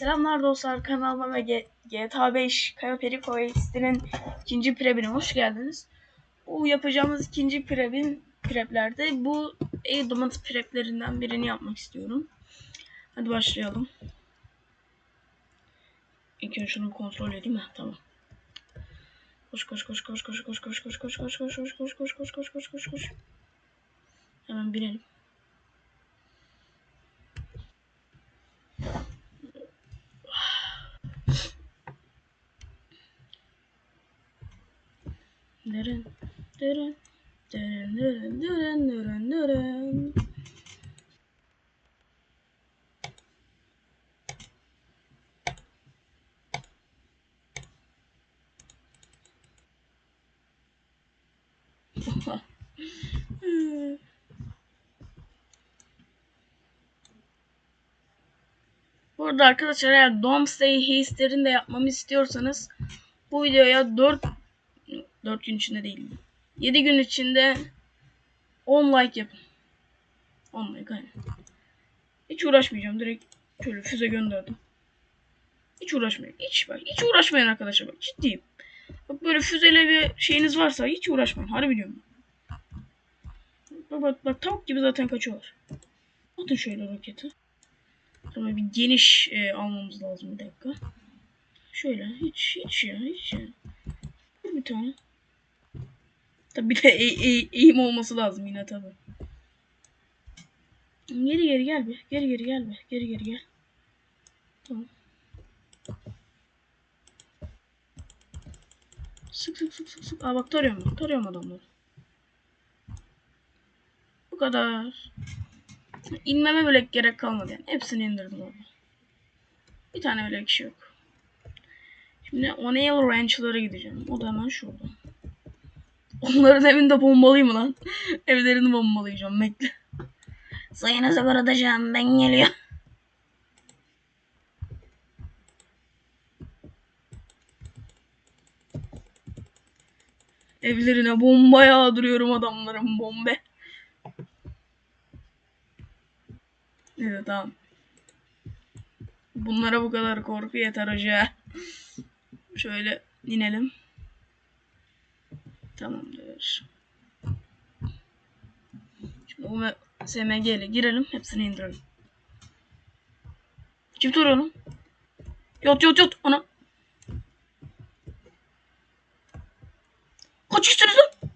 Selamlar dostlar kanalıma ve GTA 5 Kayo Perico Exit'inin ikinci prepine hoş geldiniz. Bu yapacağımız ikinci prepin preplerde bu Eidament preplerinden birini yapmak istiyorum. Hadi başlayalım. İlk önce şunu kontrol edeyim mi? Tamam. Koş koş koş koş koş koş koş koş koş koş koş koş koş koş koş koş koş koş koş Hemen binelim. Dırın, dırın, dırın, dırın, dırın, dırın, dırın. Bu arada arkadaşlar eğer Domesday Haste'lerini de yapmamı istiyorsanız bu videoya 4 4 gün içinde değil. 7 gün içinde 10 like yapın. 10 like aynen. Hiç uğraşmayacağım. Direkt şöyle füze gönderdim. Hiç uğraşmayın. Hiç bak. Hiç uğraşmayın arkadaşlar bak. Ciddiyim. Bak böyle füzeyle bir şeyiniz varsa hiç uğraşmayın. Harbi diyorum. Bak bak, bak tavuk gibi zaten kaçıyorlar. Atın şöyle roketi. Tamam bir geniş e, almamız lazım bir dakika. Şöyle hiç hiç ya hiç ya. Bir tane. Tabi bir de e e eğim olması lazım yine tabi. Geri geri gel be. Geri geri gel be. Geri geri gel. Tamam. Sık sık sık sık sık. Aa bak tarıyorum bak. Tarıyorum adamları. Bu kadar. İnmeme bile gerek kalmadı yani. Hepsini indirdim orada. Bir tane bile kişi yok. Şimdi O'Neill Ranch'lara gideceğim. O da hemen şurada. Onların evinde bombalıyım lan. Evlerini bombalayacağım. Bekle. Sayınızı kuratacağım. Ben geliyor. Evlerine bomba yağdırıyorum adamların bombe. Evet tamam. Bunlara bu kadar korku yeter hoca. Şöyle inelim. Tamamdır. Şimdi o SMG ile girelim. Hepsini indirelim. Kim tutuyor onu? Yot yot yot. Ana. Kaç kişisiniz lan?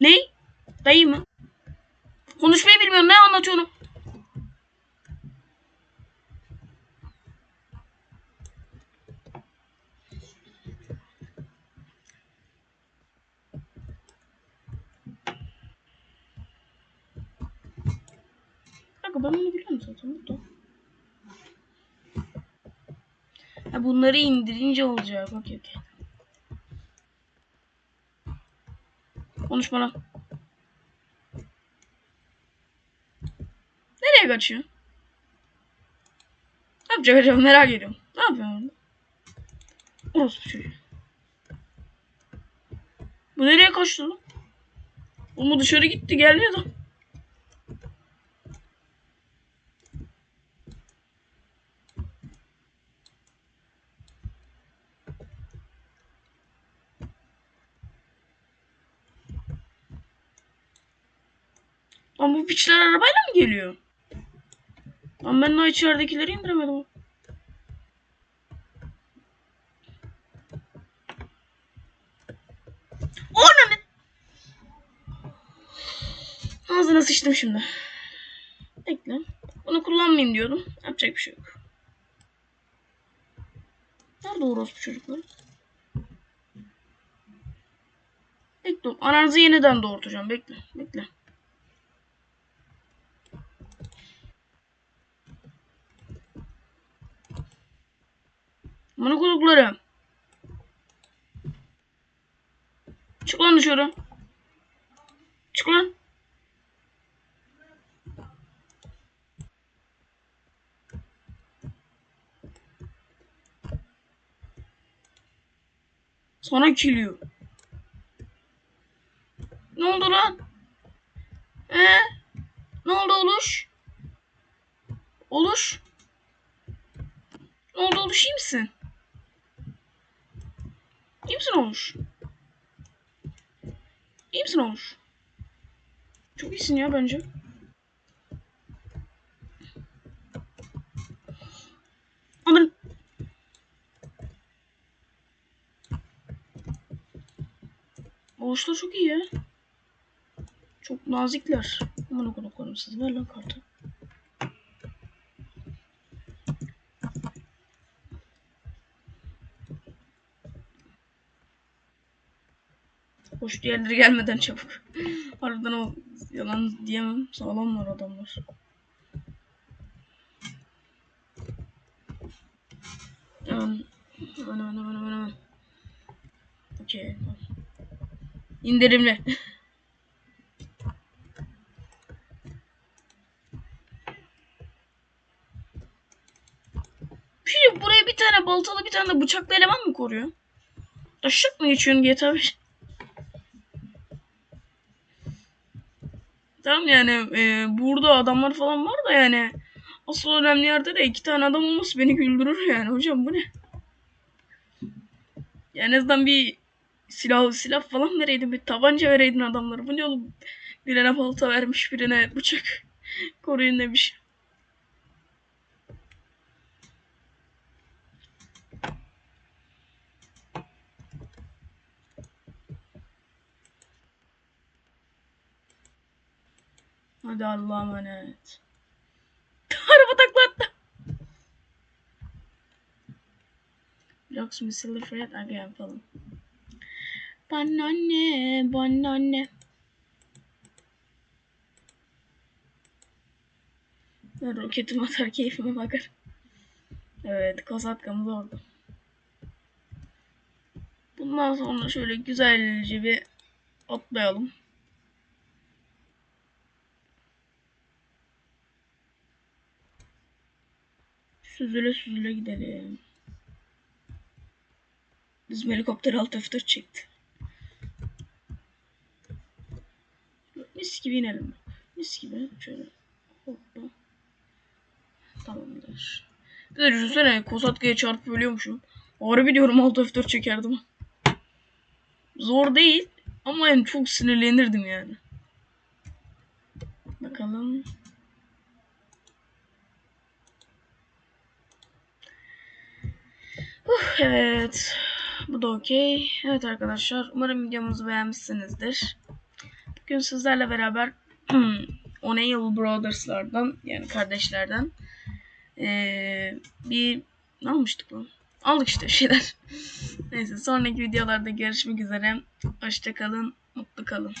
Ne? Dayı mı? Konuşmayı bilmiyorum. Ne anlatıyorum? Kanka ben onu biliyorum zaten burada. Ha bunları indirince olacak. Okey okey. Konuşma lan. Nereye kaçıyor? Ne yapacak acaba merak ediyorum. Ne yapıyor orada? Orası çocuğu. Bu nereye kaçtı lan? Onu dışarı gitti gelmiyor da. Lan bu piçler arabayla mı geliyor? Lan ben daha içeridekileri indiremedim. Ananı! Ağzına sıçtım şimdi. Bekle. Bunu kullanmayayım diyordum. Yapacak bir şey yok. Nerede orospu çocuklar? Bekle. Ananızı yeniden doğurtacağım. Bekle. Bekle. Bunu kuluklarım. Çık lan dışarı. Çık lan. Sana kiliyor. Ne oldu lan? Ee, ne oldu oluş? Oluş? Ne oldu oluş iyi misin? İyi misin Oluş? İyi misin Oluş? Çok iyisin ya bence. Aman. Oluşlar çok iyi ya. Çok nazikler. Aman okudum koyayım siz. Ver lan kartı. Hoş diğerleri gelmeden çabuk. Harbiden o yalan diyemem. Sağlam var adamlar. Hemen hemen hemen hemen hemen. Okey. İndirimli. Şimdi buraya bir tane baltalı bir tane de bıçaklı eleman mı koruyor? Taşak mı geçiyorsun GTA 5? Tamam yani e, burada adamlar falan var da yani asıl önemli yerde de iki tane adam olması beni güldürür yani hocam bu ne? Yani en azından bir silah silah falan vereydin bir tabanca vereydin adamlara. Bu ne oğlum? Birine balta vermiş birine bıçak koruyun demiş. Hadi Allah'a emanet. Araba takla attı. Blocks Missile Fred aga yapalım. Bana anne, bana anne. Ben roketim atar keyfime bakar. Evet, kasatkamız oldu. Bundan sonra şöyle güzelce bir atlayalım. Süzüle süzüle gidelim. Bizim helikopter alt F4 çekti. Mis gibi inelim. Mis gibi. Şöyle. Hoppa. Tamamdır. Bir de düşünsene Kosatka'ya çarpıp ölüyormuşum. Harbi diyorum alt F4 çekerdim. Zor değil. Ama yani çok sinirlenirdim yani. Bakalım. Uh, evet. Bu da okey. Evet arkadaşlar. Umarım videomuzu beğenmişsinizdir. Bugün sizlerle beraber O'Neill Brothers'lardan yani kardeşlerden ee, bir ne almıştık lan? Aldık işte şeyler. Neyse sonraki videolarda görüşmek üzere. Hoşçakalın. Mutlu kalın.